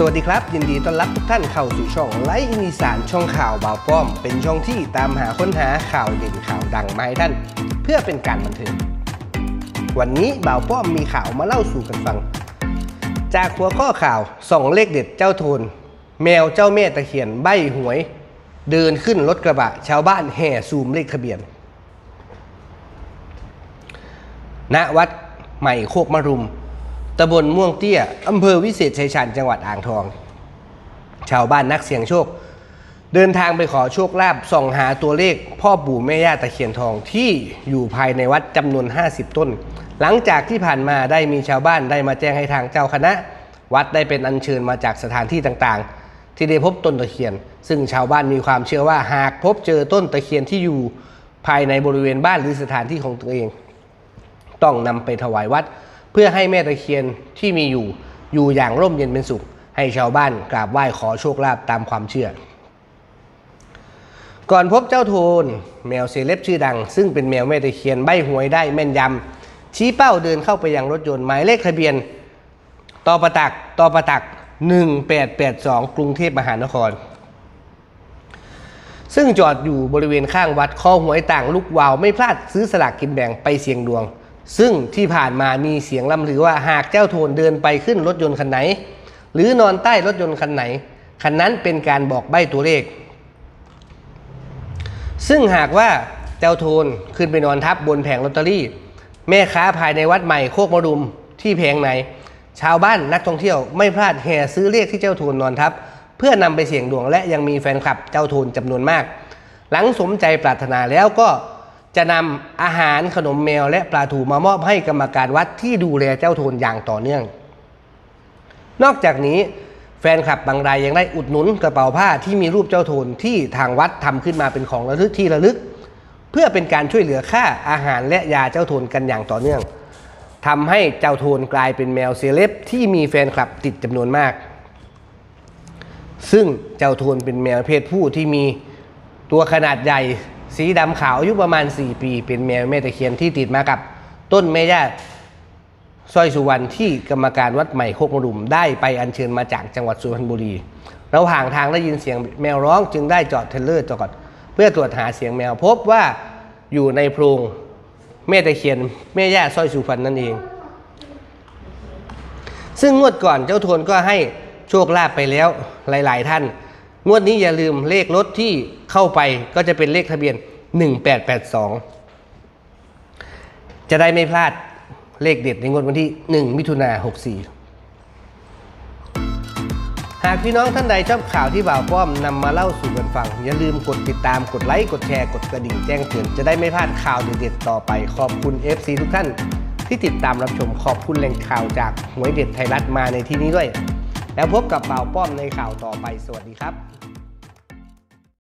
สวัสดีครับ ยินดีต้อนรับทุกท่านเข้าสู่ช่องไลฟ์อินิสานช่องข่าวบ่าวป้อม เป็นช่องที่ตามหาค้นหาข่าวเด่นข่าวดังมาให้ท่าน เพื่อเป็นการบันเทิงวันนี้บ่าวป้อมมีข่าวมาเล่าสู่กันฟัง จากหัวข้อข่าวส่องเลขเด็ดเจ้าโทน แมวเจ้าแม่ตะเคียนใบหวย เดินขึ้นรถกระบะ ชาวบ้านแห่ซูมเลขทะเบียนณวัดใหม่โคกมะรุม ตำบลม่วงเตี้ยอำเภอวิเศษชัยชาญจังหวัดอ่างทอง ชาวบ้านนักเสี่ยงโชค เดินทางไปขอโชคลาภส่องหาตัวเลข พ่อปู่แม่ย่าตะเคียนทองที่อยู่ภายในวัดจำนวน 50 ต้น หลังจากที่ผ่านมาได้มีชาวบ้านได้มาแจ้งให้ทางเจ้าคณะ วัดได้เป็นอัญเชิญมาจากสถานที่ต่างๆ ที่ได้พบต้นตะเคียน ซึ่งชาวบ้านมีความเชื่อว่าหากพบเจอต้นตะเคียนที่อยู่ภายในบริเวณบ้านหรือสถานที่ของตัวเอง ต้องนำไปถวายวัด เพื่อให้แม่ตะเคียนที่มีอยู่อยู่อย่างร่มเย็นเป็นสุข ให้ชาวบ้านกราบไหว้ขอโชคลาภตามความเชื่อ ก่อนพบเจ้าโทน แมวเซเลบชื่อดัง ซึ่งเป็นแมวแม่ตะเคียนใบหวยได้แม่นยำชี้เป้าเดินเข้าไปยังรถยนต์หมายเลขทะเบียนตอประตักตอประตัก 1882 กรุงเทพมหานคร ซึ่งจอดอยู่บริเวณข้างวัดคอหวยต่างลูกวาวไม่พลาดซื้อสลากกินแบ่งไปเสี่ยงดวง ซึ่งที่ผ่านมามีเสียงล่ำลือว่าหากเจ้าโทนเดินไปขึ้นรถยนต์คันไหน หรือนอนใต้รถยนต์คันไหนคันนั้นเป็นการบอกใบ้ตัวเลข ซึ่งหากว่าเจ้าโทนขึ้นไปนอนทับบนแผงลอตเตอรี่ แม่ค้าภายในวัดใหม่โคกมรุมที่แผงไหน ชาวบ้านนักท่องเที่ยวไม่พลาดแห่ซื้อเลขที่เจ้าโทนนอนทับ เพื่อนำไปเสี่ยงดวงและยังมีแฟนคลับเจ้าโทนจำนวนมาก หลังสมใจปรารถนาแล้วก็ จะนำอาหารขนมแมวและปลาถูมามอบให้กรรมการวัดที่ดูแลเจ้าโทนอย่างต่อเนื่อง นอกจากนี้แฟนคลับบางรายยังได้อุดหนุนกระเป๋าผ้าที่มีรูปเจ้าโทนที่ทางวัดทำขึ้นมาเป็นของระลึกที่ระลึก เพื่อเป็นการช่วยเหลือค่าอาหารและยาเจ้าโทนกันอย่างต่อเนื่องทำให้เจ้าโทนกลายเป็นแมวเซเลบที่มีแฟนคลับติดจำนวนมาก ซึ่งเจ้าโทนเป็นแมวเพศผู้ที่มีตัวขนาดใหญ่ สีดำขาวอายุประมาณ 4 ปี เป็นแมวแม่ตะเคียนที่ติดมากับ ต้นแม่ย่าสร้อยสุวรรณที่กรรมการวัดใหม่โคกมรุมได้ไปอัญเชิญมาจากจังหวัดสุพรรณบุรีระหว่างทางได้ยินเสียงแมวร้องจึงได้จอดเทเลอร์จอดเพื่อตรวจหาเสียงแมวพบว่าอยู่ในโพรงแม่ตะเคียนแม่ย่าสร้อยสุพรรณนั่นเอง ซึ่งงวดก่อนเจ้าโทนก็ให้โชคลาภไปแล้วหลาย ๆ ท่าน งวดนี้อย่าลืมเลขรถที่เข้าไปก็จะเป็นเลขทะเบียน 1882 จะได้ไม่พลาดเลขเด็ดในงวดวันที่ 1 มิถุนา64 หากพี่น้องท่านใดชอบข่าวที่บ่าวป้อมนำมาเล่าสู่กันฟัง อย่าลืมกดติดตามกดไลค์กดแชร์กดกระดิ่งแจ้งเตือนจะได้ไม่พลาดข่าวเด็ดๆต่อไปขอบคุณ FC ทุกท่านที่ติดตามรับชมขอบคุณแหล่งข่าวจากหวยเด็ดไทยรัฐมาในที่นี้ด้วย แล้วพบกับเป่าป้อมในข่าวต่อไปสวัสดีครับ